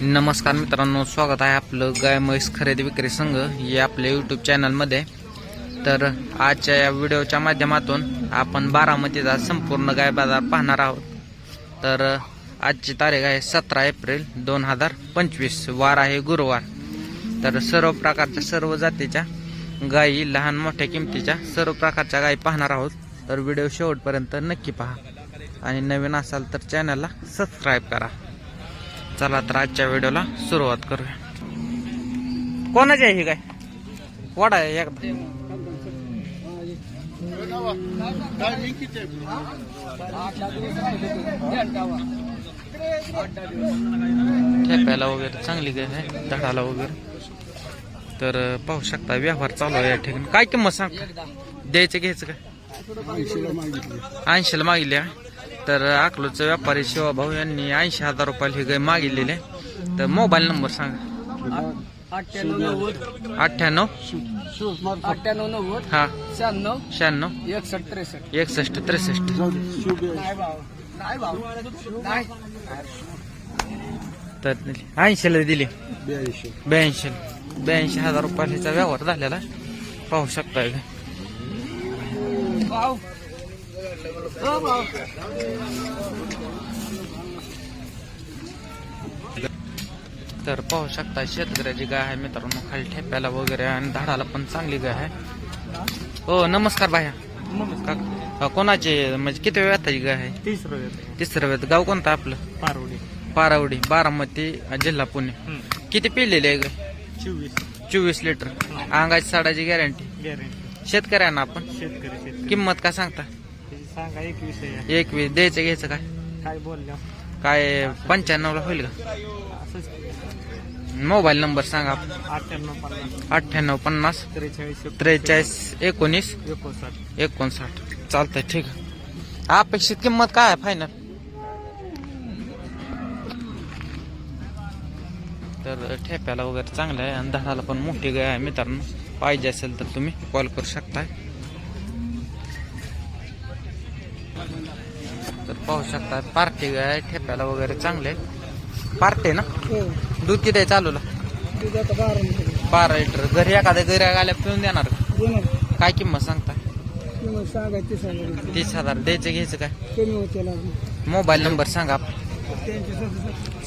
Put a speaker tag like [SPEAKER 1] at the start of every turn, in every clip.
[SPEAKER 1] नमस्कार मित्रांनो स्वागत आहे आपलं गाय म्हैस खरेदी विक्री संघ या आपल्या यूट्यूब चॅनलमध्ये तर आजच्या या व्हिडिओच्या माध्यमातून आपण बारामतीचा संपूर्ण गाय बाजार पाहणार आहोत. तर आजची तारीख आहे सतरा एप्रिल दोन हजार पंचवीस वार आहे गुरुवार. तर सर्व प्रकारच्या सर्व जातीच्या गायी लहान मोठ्या किमतीच्या सर्व प्रकारच्या गायी पाहणार आहोत. तर व्हिडिओ शेवटपर्यंत नक्की पहा. आणि नवीन असाल तर चॅनलला सबस्क्राईब करा. चला तर आजच्या व्हिडिओला सुरुवात करूया. कोणाची आहे ही काय? वाडा आहे एकदा. ठेप्याला वगैरे चांगली काय आहे? धडाला वगैरे. तर पाहू शकता व्यवहार चालू आहे या ठिकाणी. काय किंमत सांग द्यायचं घ्यायचं काय? ऐंशीला मागितली. आहे. तर अकलूचा व्यापारी शिवाभाऊ यांनी ऐंशी हजार रुपयाला ही गाय मागितलेली आहे. तर मोबाईल नंबर सांगा.
[SPEAKER 2] अठ्ठ्याण्णव नव्वद.
[SPEAKER 1] अठ्ठ्याण्णव.
[SPEAKER 2] अठ्ठ्याण्णव नव्वद.
[SPEAKER 1] हा.
[SPEAKER 2] शहाण्णव.
[SPEAKER 1] शहाण्णव.
[SPEAKER 2] एकसष्ट त्रेसष्ट.
[SPEAKER 1] एकसष्ट त्रेसष्ट.
[SPEAKER 2] नाही भाऊ. नाही भाऊ. नाही.
[SPEAKER 1] तर ऐंशीला दिली. ब्याऐंशी. ब्याऐंशी. हजार रुपयाचा व्यवहार झालेला. पाहू शकता तर पाहू शकता शेतकऱ्याची गाय आहे मित्रांनो खाली ठेप्याला वगैरे आणि झाडाला पण चांगली गाय आहे. हो नमस्कार भाया. का कोणाचे म्हणजे किती वेळाची गाय आहे?
[SPEAKER 2] तिसरं
[SPEAKER 1] तिसरं वेळ. गाव कोणतं आपलं?
[SPEAKER 2] पारवडी.
[SPEAKER 1] पारावडी बारामती जिल्हा पुणे. किती पिळलेली आहे गाय?
[SPEAKER 2] चोवीस.
[SPEAKER 1] चोवीस लिटर. अंगाची साडाची गॅरंटी.
[SPEAKER 2] गॅरंटी.
[SPEAKER 1] शेतकऱ्यांना आपण? किंमत काय सांगता?
[SPEAKER 2] सांगा एकवीस आहे.
[SPEAKER 1] एकवीस द्यायचं घ्यायचं काय?
[SPEAKER 2] काय बोलल्या
[SPEAKER 1] काय पंच्याण्णवला होईल का?
[SPEAKER 2] असंच
[SPEAKER 1] मोबाईल नंबर सांगा.
[SPEAKER 2] अठ्ठ्याण्णव पन्नास.
[SPEAKER 1] अठ्ठ्याण्णव पन्नास
[SPEAKER 2] त्रेचाळीस
[SPEAKER 1] त्रेचाळीस एकोणीस
[SPEAKER 2] एकोणसाठ.
[SPEAKER 1] एकोणसाठ. चालतंय ठीक आहे. अपेक्षित किंमत काय आहे फायनल तर ठेप्याला वगैरे चांगलं आहे आणि धडाला पण मोठी गाय आहे मित्रांनो. पाहिजे असेल तर तुम्ही कॉल करू शकताय. पाहू शकता पार्टी गाय आहे ठेप्याला वगैरे चांगले. पार्टी ना?
[SPEAKER 2] हो.
[SPEAKER 1] दूध किती आहे चालूला?
[SPEAKER 2] बारा
[SPEAKER 1] लिटर घरी एखाद्या घरी आल्या पिऊन देणार काय किंमत सांगता?
[SPEAKER 2] तीस हजार
[SPEAKER 1] द्यायचं घ्यायचं काय? मोबाईल नंबर सांगा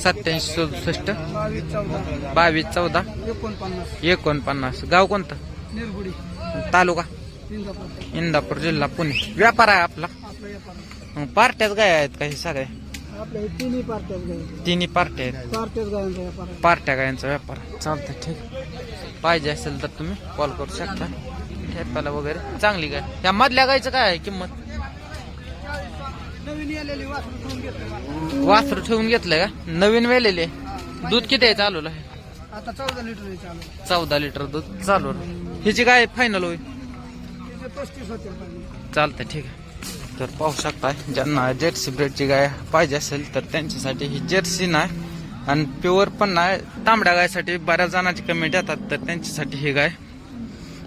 [SPEAKER 1] सत्याऐंशी सदुसष्ट.
[SPEAKER 2] बावीस चौदा. एकोणपन्नास.
[SPEAKER 1] गाव कोणतं? तालुका?
[SPEAKER 2] इंदापूर.
[SPEAKER 1] जिल्हा पुणे. व्यापार आहे आपला? मग पार्ट्याच गाय आहेत सगळ्या
[SPEAKER 2] आपल्या हे तिन्ही पार्ट्याच गाय
[SPEAKER 1] तिन्ही पार्ट्या आहेत.
[SPEAKER 2] पार्ट्याच गायांचा व्यापार आहे.
[SPEAKER 1] पार्ट्या गायांचा व्यापार चालतंय ठीक पाहिजे असेल तर तुम्ही कॉल करू शकता. ठेप्याला वगैरे. चांगली गाय. या मधल्या गायचं काय आहे किंमत?
[SPEAKER 2] नवीन आलेली वासरू ठेवून घेतलं.
[SPEAKER 1] वासरू ठेवून घेतलंय का? नवीन वेलेले दूध किती आहे चालू आहे?
[SPEAKER 2] आता चौदा लिटर आहे चालू.
[SPEAKER 1] चौदा लिटर दूध चालू आहे. हिची काय फायनल होईल.
[SPEAKER 2] तिचे पस्तीस होते पाहिजे
[SPEAKER 1] चालतंय ठीक आहे. तर पाहू शकता ज्यांना जर्सी ब्रेडची गाय पाहिजे असेल तर त्यांच्यासाठी ही जर्सी नाही. आणि प्युअर पण नाही तांबड्या गायसाठी बऱ्याच जणांची कमेंट येतात तर त्यांच्यासाठी ही गाय.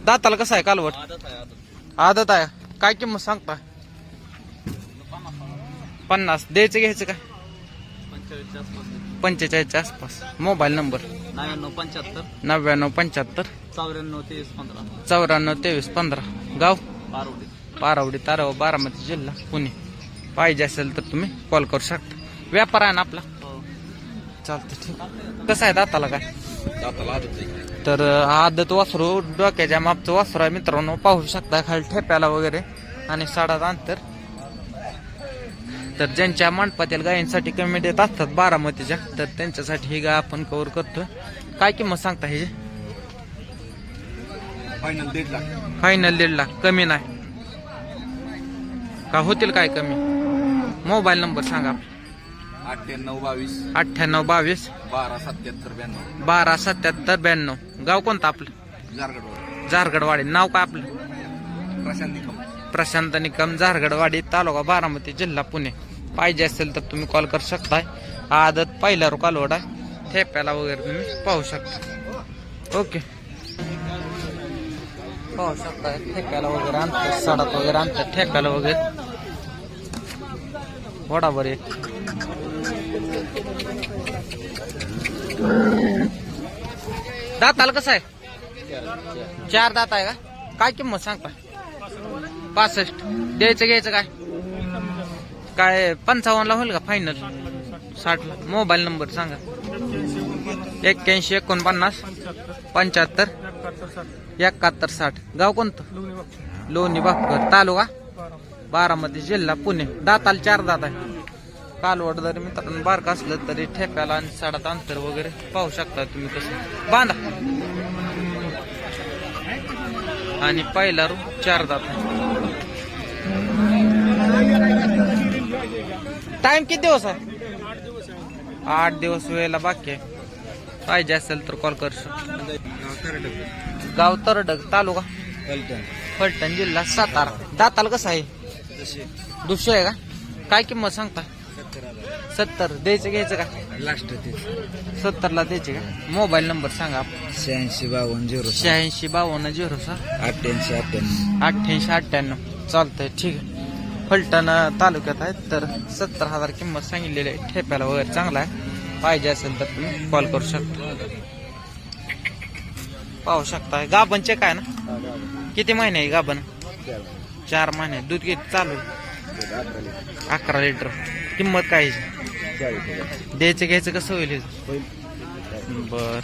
[SPEAKER 1] दाताला कसं आहे कालवट? आदत आहे. काय किंमत सांगता पन्नास. द्यायचं घ्यायचं काय? पंचेचाळीसच्या आसपास. Mobile number?
[SPEAKER 2] नव्याण्णव पंच्याहत्तर.
[SPEAKER 1] नव्याण्णव पंच्याहत्तर.
[SPEAKER 2] चौऱ्याण्णव तेवीस पंधरा.
[SPEAKER 1] चौऱ्याण्णव तेवीस पंधरा. गाव?
[SPEAKER 2] पारावडी
[SPEAKER 1] ताराव बारामती जिल्हा पुणे. पाहिजे असेल तर तुम्ही कॉल करू शकता. व्यापार आहे ना आपला? चालतं ठीक कसं आहे दाताला काय? तर आदत वासरू डोक्याच्या मापचं वासरू आहे मित्रांनो. पाहू शकता खाली ठेप्याला वगैरे आणि साडात अंतर. तर ज्यांच्या मंडपातील गायींसाठी कमी देत असतात बारामतीच्या तर त्यांच्यासाठी ही गाय आपण कव्हर करतो काय किंमत सांगता हे?
[SPEAKER 3] फायनल दीड लाख.
[SPEAKER 1] फायनल दीड लाख. कमी नाही. का होतील काय कमी? मोबाईल नंबर सांगा.
[SPEAKER 3] अठ्ठ्याण्णव बावीस.
[SPEAKER 1] अठ्ठ्याण्णव बावीस.
[SPEAKER 3] बारा सत्याहत्तर ब्याण्णव.
[SPEAKER 1] बारा सत्याहत्तर ब्याण्णव. गाव कोणतं आपलं?
[SPEAKER 3] जारगडवर
[SPEAKER 1] झारगडवाडी. नाव काय आपलं?
[SPEAKER 3] प्रशांत निकम.
[SPEAKER 1] प्रशांत निकम झारगडवाडी तालुका बारामती जिल्हा पुणे. पाहिजे असेल तर तुम्ही कॉल करू शकताय. आदत पहिला रो कालवड आहे. ठेप्याला वगैरे तुम्ही पाहू शकता. ओके. पाहू शकता ठेप्याला वगैरे आणतात सडात वगैरे आणतात ठेप्याला वगैरे. वडा बरे. दाताला कसं आहे? चार दात आहे का? काय किंमत सांगता? पासष्ट. द्यायचं घ्यायचं काय? काय पंचावन्नला होईल का फायनल साठला. मोबाईल नंबर सांगा. एक्क्याऐंशी एकोणपन्नास पंच्याहत्तर एकाहत्तर साठ. गाव कोणतं? लोणी बापकर. तालुका? बारामती जिल्हा पुणे. दाताला चार दात आहे. कालवड जरी मित्रांनो बारक असलं तरी ठेप्याला आणि साडात अंतर वगैरे पाहू शकता तुम्ही कसं. बांधा. आणि पहिला रू चार दात टाइम किती दिवस आहे? आठ दिवस वेळेला बाकी आहे. पाहिजे असेल तर कॉल कर गाव तरडग तालुका? फलटण जिल्हा सातारा. दाताला कसं आहे? दुसरं आहे का? काय किंमत सांगता? सत्तर. द्यायचं घ्यायचं का?
[SPEAKER 2] लास्ट ते
[SPEAKER 1] सत्तरला द्यायचे का? मोबाईल नंबर सांगा.
[SPEAKER 2] शहाऐंशी बावन्न झिरो
[SPEAKER 1] शहाऐंशी बावन्न झिरो सहा.
[SPEAKER 2] अठ्ठ्याऐंशी अठ्ठ्याण्णव.
[SPEAKER 1] अठ्ठ्याऐंशी अठ्ठ्याण्णव. चालतंय ठीक आहे. फलटण अं, तालुक्यात आहे तर सत्तर हजार किंमत सांगितलेली आहे. ठेप्याला वगैरे चांगला आहे. पाहिजे असेल तर तुम्ही कॉल करू शकता. पाहू शकता चेक आहे ना? किती महिने आहे गाभण? चार महिने. दूध किती चालू? आहे? अकरा लिटर. किंमत काय द्यायचं घ्यायचं कसं होईल बर.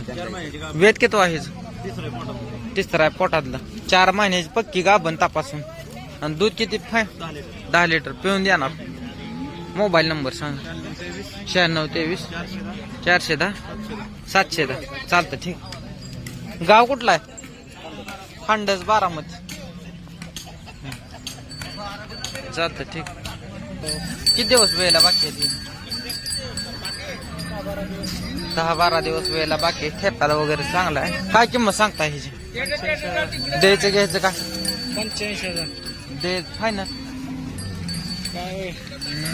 [SPEAKER 1] वेद किती आहे तिसरा आहे पोटातला. चार महिन्याची पक्की गाभण तपासून. आणि दूध किती फाय दहा लिटर. पिऊन देणार. मोबाईल नंबर सांग. शहाण्णव तेवीस. चारशे दहा. सातशे दहा. चालतं ठीक. गाव कुठला आहे? खंडस बारामती. चालतं ठीक. किती दिवस वेळेला बाकी आहे? दहा बारा दिवस वेळेला बाकी आहे. ठेपाला वगैरे चांगला आहे. काय किंमत सांगता ह्याची द्यायचं घ्यायचं का?
[SPEAKER 2] पंच्याऐंशी हजार
[SPEAKER 1] दे फायनल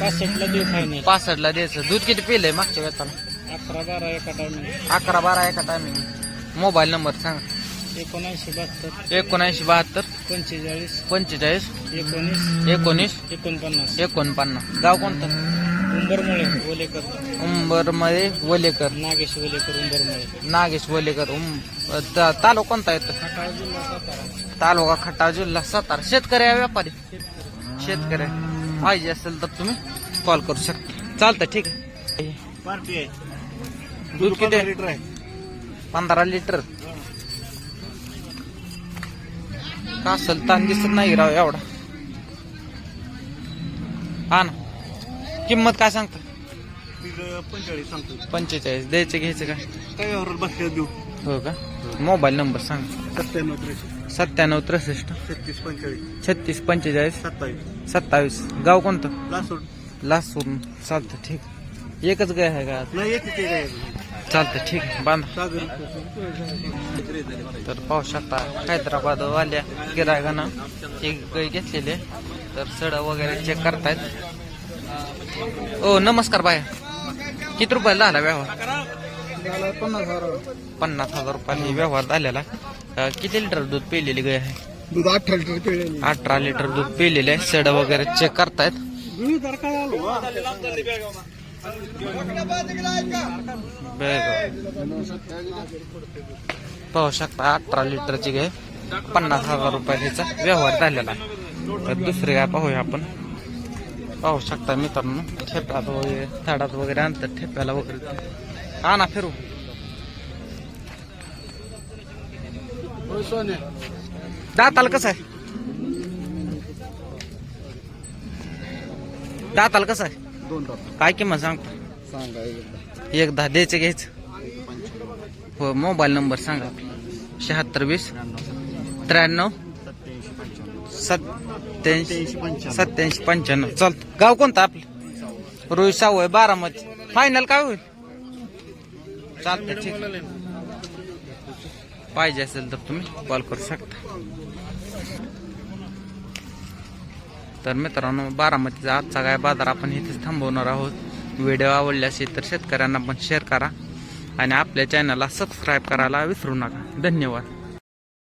[SPEAKER 2] पासष्टला देऊ फायनल
[SPEAKER 1] पासष्टला द्यायचं. दूध किती पिलंय मागच्या वेताला
[SPEAKER 2] अकरा बारा एका टायमिंग
[SPEAKER 1] अकरा बारा एका टायमिंग मोबाईल नंबर सांगा.
[SPEAKER 2] एकोणऐंशी बहात्तर.
[SPEAKER 1] एकोणऐंशी बहात्तर.
[SPEAKER 2] पंचेचाळीस.
[SPEAKER 1] पंचेचाळीस.
[SPEAKER 2] एकोणीस.
[SPEAKER 1] एकोणीस.
[SPEAKER 2] एकोणपन्नास.
[SPEAKER 1] एकोणपन्नास. गाव कोणतं?
[SPEAKER 2] उंबरमुळे ओलेकर
[SPEAKER 1] उंबरमध्ये वलेकर.
[SPEAKER 2] नागेश ओलेकर उंबरमुळे.
[SPEAKER 1] नागेश वलेकर उं ता- तालुका कोणता येतो
[SPEAKER 2] खटाळ जिल्हा सातारा.
[SPEAKER 1] तालुका खटाव जिल्हा सातारा. शेतकरी आहे व्यापारी? शेतकरी पाहिजे असेल तर तुम्ही कॉल करू शकता. चालतं ठीक आहे.
[SPEAKER 2] पार्टी आहे.
[SPEAKER 1] दूध किती आहे?
[SPEAKER 2] लिटर आहे.
[SPEAKER 1] पंधरा लिटर. का असेल ताण दिसत नाही राव एवढा. हा ना. किंमत काय सांगता?
[SPEAKER 2] पंचेचाळीस सांगतो
[SPEAKER 1] पंचेचाळीस. द्यायचं घ्यायचं काय?
[SPEAKER 2] काय बसल्या देऊ?
[SPEAKER 1] हो का? मोबाईल नंबर सांग.
[SPEAKER 2] सत्त्याण्णव त्रेसष्ट.
[SPEAKER 1] सत्त्याण्णव त्रेसष्ट.
[SPEAKER 2] छत्तीस पंचेचाळीस.
[SPEAKER 1] छत्तीस पंचेचाळीस.
[SPEAKER 2] सत्तावीस.
[SPEAKER 1] सत्तावीस. गाव कोणतं?
[SPEAKER 2] लासूर.
[SPEAKER 1] लासूर. चालतं ठीक. एकच गाय आहे का?
[SPEAKER 2] नाही एक
[SPEAKER 1] चालतं ठीक बांधा
[SPEAKER 2] सागर
[SPEAKER 1] तर पाहू शकता हैदराबाद वाल्या गिरायकानं एक गाय घेतलेली. तर सड वगैरे चेक करतायत. ओ नमस्कार बाय. किती रुपयाला झाला व्यवहार?
[SPEAKER 2] पन्नास हज़ार
[SPEAKER 1] रुपयाला व्यवहार झालेला किती लिटर दूध पिलेली गाय आहे?
[SPEAKER 2] दूध अठरा लिटर
[SPEAKER 1] अठरा लिटर दूध पिलेले आहे. सड वगैरे चेक करतायत. पाहू शकता अठरा लिटरची गाय पन्नास हजार रुपयाचा व्यवहार झालेला आहे तर दुसरी गाय पाहूया आपण पाहू शकता मित्रांनो ठेप्यात वगैरे थाडात वगैरे आणतात ठेप्याला वगैरे हा ना फिरू दाताल कसं आहे? दाताल कसं आहे?
[SPEAKER 2] दोन
[SPEAKER 1] काय किंमत सांगता
[SPEAKER 2] सांगा
[SPEAKER 1] एकदा. द्यायचं घ्यायचं. हो मोबाईल नंबर सांगा. शहात्तर वीस त्र्याण्णव सत्याऐंशी सत्याऐंशी पंच्याण्णव. चालतं गाव कोणतं आपलं? रोहित आहे बारामती. फायनल काय होईल? चालतं ठीक. पाहिजे असेल तर तुम्ही कॉल करू शकता. तर मित्रांनो बारामतीचा आजचा काय बाजार आपण इथेच थांबवणार आहोत. व्हिडिओ आवडले असेल तर शेतकऱ्यांना पण शेअर करा आणि आपल्या चॅनलला सबस्क्राईब करायला विसरू नका. धन्यवाद.